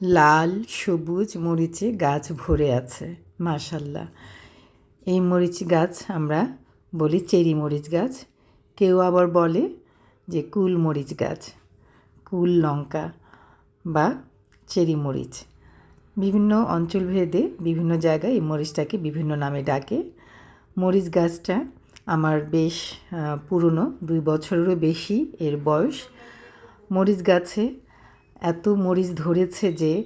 লাল, সবুজ মরিচে গাছ ভরে আছে, মাশাল্লাহ। এই মরিচ গাছ আমরা বলি চেরি মরিচ গাছ। কেউ আবার বলে যে কুল মরিচ গাছ, কুল লঙ্কা বা চেরি মরিচ। বিভিন্ন অঞ্চলভেদে বিভিন্ন জায়গায় এই মরিচটাকে বিভিন্ন নামে ডাকে। মরিচ গাছটা আমার বেশ পুরনো, দুই বছরেরও বেশি এর বয়স। মরিচ গাছে এত মরিচ ধরেছে যে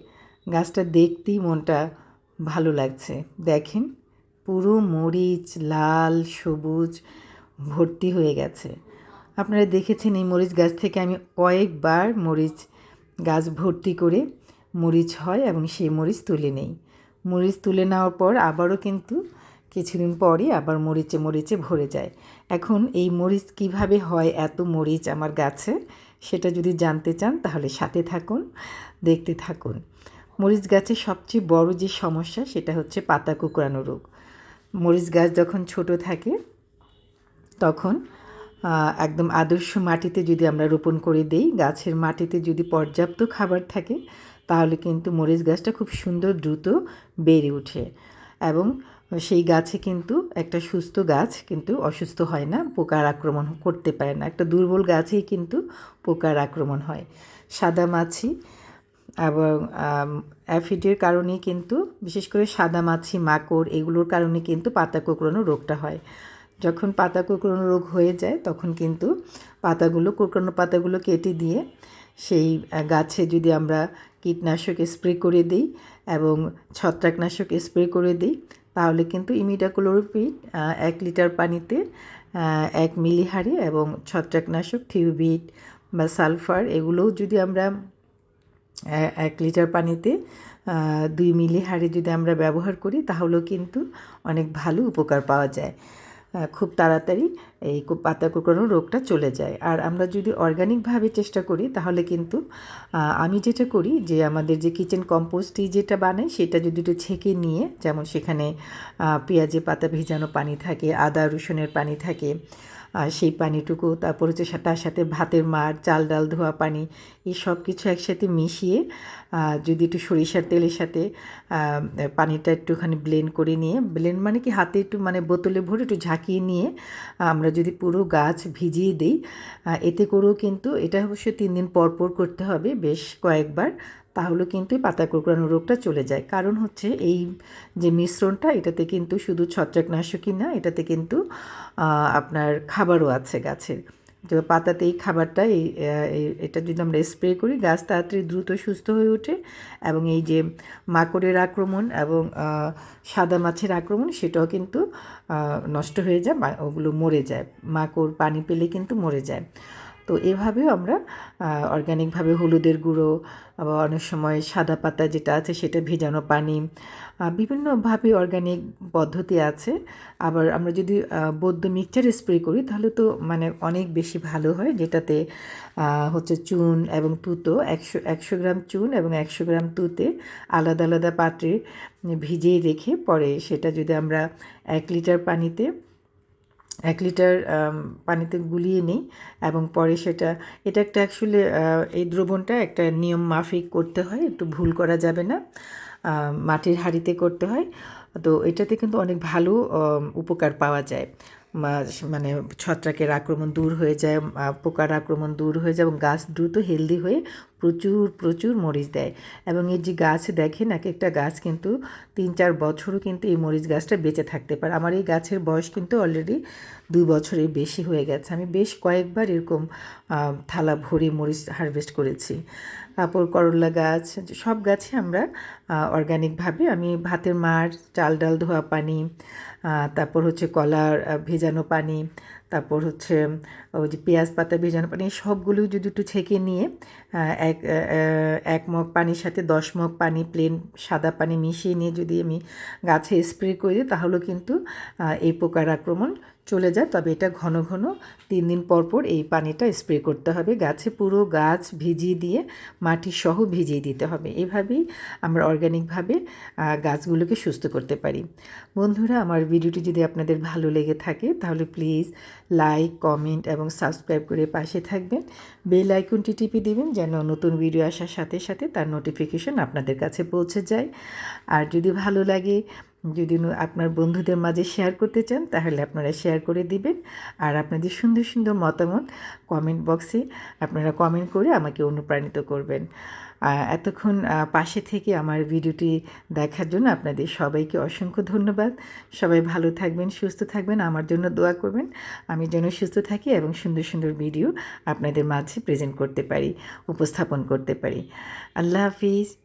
গাছটা দেখতেই মনটা ভালো লাগছে। দেখেন, পুরো মরিচ লাল, সবুজ ভর্তি হয়ে গেছে। আপনারা দেখেছেন এই মরিচ গাছ থেকে আমি কয়েকবার মরিচ গাছ ভর্তি করে মরিচ হয় এবং সেই মরিচ তুলে নেই। মরিচ তুলে নেওয়ার পর আবারও কিন্তু কিছুদিন পরই আবার মরিচে মরিচে ভরে যায়। এখন এই মরিচ কীভাবে হয়, এত মরিচ আমার গাছে, সেটা যদি জানতে চান তাহলে সাথে থাকুন, দেখতে থাকুন। মরিচ গাছের সবচেয়ে বড় যে সমস্যা, সেটা হচ্ছে পাতা কুকড়ানো রোগ। মরিচ গাছ যখন ছোট থাকে, তখন একদম আদর্শ মাটিতে যদি আমরা রোপণ করে দেই, গাছের মাটিতে যদি পর্যাপ্ত খাবার থাকে, তাহলে কিন্তু মরিচ গাছটা খুব সুন্দর দ্রুত বেড়ে ওঠে। এবং সেই গাছে কিন্তু একটা সুস্থ গাছ কিন্তু অসুস্থ হয় না, পোকার আক্রমণ করতে পারে না। একটা দুর্বল গাছেই কিন্তু পোকার আক্রমণ হয়। সাদা মাছি এবং অ্যাফিডের কারণেই কিন্তু, বিশেষ করে সাদা মাছি, মাকড় এগুলোর কারণে কিন্তু পাতা কোঁকড়ানো রোগটা হয়। যখন পাতা কোঁকড়ানো রোগ হয়ে যায়, তখন কিন্তু পাতাগুলো, কোঁকড়ানো পাতাগুলো কেটে দিয়ে সেই গাছে যদি আমরা কীটনাশক স্প্রে করে দিই এবং ছত্রাকনাশক স্প্রে করে দিই তাহলে কিন্তু ইমিডাক্লোরোপিড এক লিটার পানিতে এক মিলি হারে এবং ছত্রাকনাশক, থিউবিট বা সালফার এগুলোও যদি আমরা এক লিটার পানিতে দুই মিলি হারে যদি আমরা ব্যবহার করি তাহলেও কিন্তু অনেক ভালো উপকার পাওয়া যায়। খুব তাড়াতাড়ি এই পাতা কুকড়ানো রোগটা চলে যায়। আর আমরা যদি অর্গানিকভাবে চেষ্টা করি, তাহলে কিন্তু আমি যেটা করি যে আমাদের যে কিচেন কম্পোস্টই যেটা বানাই, সেটা যদি একটু ছেঁকে নিয়ে, যেমন সেখানে পেঁয়াজে পাতা ভেজানো পানি থাকে, আদা, রসুনের পানি থাকে আর সেই পানিটুকু, তারপর হচ্ছে তার সাথে ভাতের মার, চাল ডাল, ধোয়া পানি, এই সব কিছু একসাথে মিশিয়ে যদি একটু সরিষার তেলের সাথে পানিটা একটুখানি ব্লেন্ড করে নিয়ে ব্লেন্ড মানে কি হাতে একটু মানে বোতলে ভরে একটু ঝাঁকিয়ে নিয়ে, আমরা যদি পুরো গাছ ভিজিয়ে দিই এতে করেও কিন্তু এটা অবশ্য তিন দিন পর পর করতে হবে, বেশ কয়েকবার তাহলে কিন্তু এই পাতা কোঁকড়ানো রোগটা চলে যায়। কারণ হচ্ছে এই যে মিশ্রণটা, এটাতে কিন্তু শুধু ছত্রাকনাশকই না, এটাতে কিন্তু আপনার খাবারও আছে গাছের। তো পাতাতে এই খাবারটা এই এটা যদি আমরা স্প্রে করি, গাছ তাড়াতাড়ি দ্রুত সুস্থ হয়ে ওঠে এবং এই যে মাকড়ের আক্রমণ এবং সাদা মাছের আক্রমণ, সেটাও কিন্তু নষ্ট হয়ে যায় ওগুলো মরে যায়। মাকড় পানি পেলে কিন্তু মরে যায়। তো এভাবেও আমরা অর্গ্যানিকভাবে হলুদের গুঁড়ো, আবার অনেক সময় সাদা পাতা যেটা আছে সেটা ভেজানো পানি বিভিন্নভাবে অর্গানিক পদ্ধতি আছে। আবার আমরা যদি বৌদ্ধ মিক্সচার স্প্রে করি তাহলে তো মানে অনেক বেশি ভালো হয়, যেটাতে হচ্ছে চুন এবং তুতো একশো একশো গ্রাম চুন এবং একশো গ্রাম তুতে আলাদা আলাদা পাত্রে ভিজিয়ে রেখে পরে সেটা যদি আমরা এক লিটার পানিতে এক লিটার পানিতে গুলিয়ে নিই এবং পরে সেটা, এটা একটা অ্যাকচুয়ালি এই দ্রবণটা একটা নিয়ম মাফিক করতে হয়, একটু ভুল করা যাবে না মাটির হাঁড়িতে করতে হয়। তো এটাতে কিন্তু অনেক ভালো উপকার পাওয়া যায়। মানে ছত্রাকের আক্রমণ দূর হয়ে যায় পোকার আক্রমণ দূর হয়ে যায় এবং গাছ দ্রুত হেলদি হয়ে প্রচুর প্রচুর মরিচ দেয়। এবং এই যে গাছ দেখেন, এক একটা গাছ কিন্তু তিন চার বছরও কিন্তু এই মরিচ গাছটা বেঁচে থাকতে পারে। আমার এই গাছের বয়স কিন্তু অলরেডি দুই বছরের বেশি হয়ে গেছে। আমি বেশ কয়েকবার এরকম থালা ভরে মরিচ হারভেস্ট করেছি। তারপর করলা গাছ, সব গাছে আমরা অর্গানিকভাবে আমি ভাতের মার, চাল ডাল, ধোয়া পানি তারপর হচ্ছে কলার ভেজানো পানি তারপর হচ্ছে ওই যে পেঁয়াজ, পাতা, ভেজানো পানি সবগুলো যদি একটু ছেঁকে নিয়ে এক এক মগ পানির সাথে দশ মগ পানি প্লেন সাদা পানি মিশিয়ে নিয়ে যদি আমি গাছে স্প্রে করি তাহলেও কিন্তু এই পোকার আক্রমণ চলে যায়, তবে এটা ঘন ঘন। তিন দিন পর পর এই পানিটা স্প্রে করতে হবে। গাছে পুরো গাছ ভিজিয়ে দিয়ে মাটি সহ ভিজিয়ে দিতে হবে। এভাবেই আমরা অর্গ্যানিকভাবে গাছগুলোকে সুস্থ করতে পারি। বন্ধুরা, আমার ভিডিওটি যদি আপনাদের ভালো লেগে থাকে, তাহলে প্লিজ লাইক কমেন্ট এবং সাবস্ক্রাইব করে পাশে থাকবেন। বেল আইকনটি টিপে দিবেন, যেন নতুন ভিডিও আসার সাথে সাথে তার নোটিফিকেশন আপনাদের কাছে পৌঁছে যায়। আর যদি ভালো লাগে যদি আপনার বন্ধুদের মাঝে শেয়ার করতে চান, তাহলে আপনারা শেয়ার করে দিবেন। আর আপনাদের সুন্দর সুন্দর মতামত কমেন্ট বক্সে আপনারা কমেন্ট করে আমাকে অনুপ্রাণিত করবেন। এতক্ষণ পাশে থেকে আমার ভিডিওটি দেখার জন্য আপনাদের সবাইকে অসংখ্য ধন্যবাদ। সবাই ভালো থাকবেন, সুস্থ থাকবেন, আমার জন্য দোয়া করবেন। আমি যেন সুস্থ থাকি এবং সুন্দর সুন্দর ভিডিও আপনাদের মাঝে প্রেজেন্ট করতে পারি, উপস্থাপন করতে পারি। আল্লাহ হাফিজ।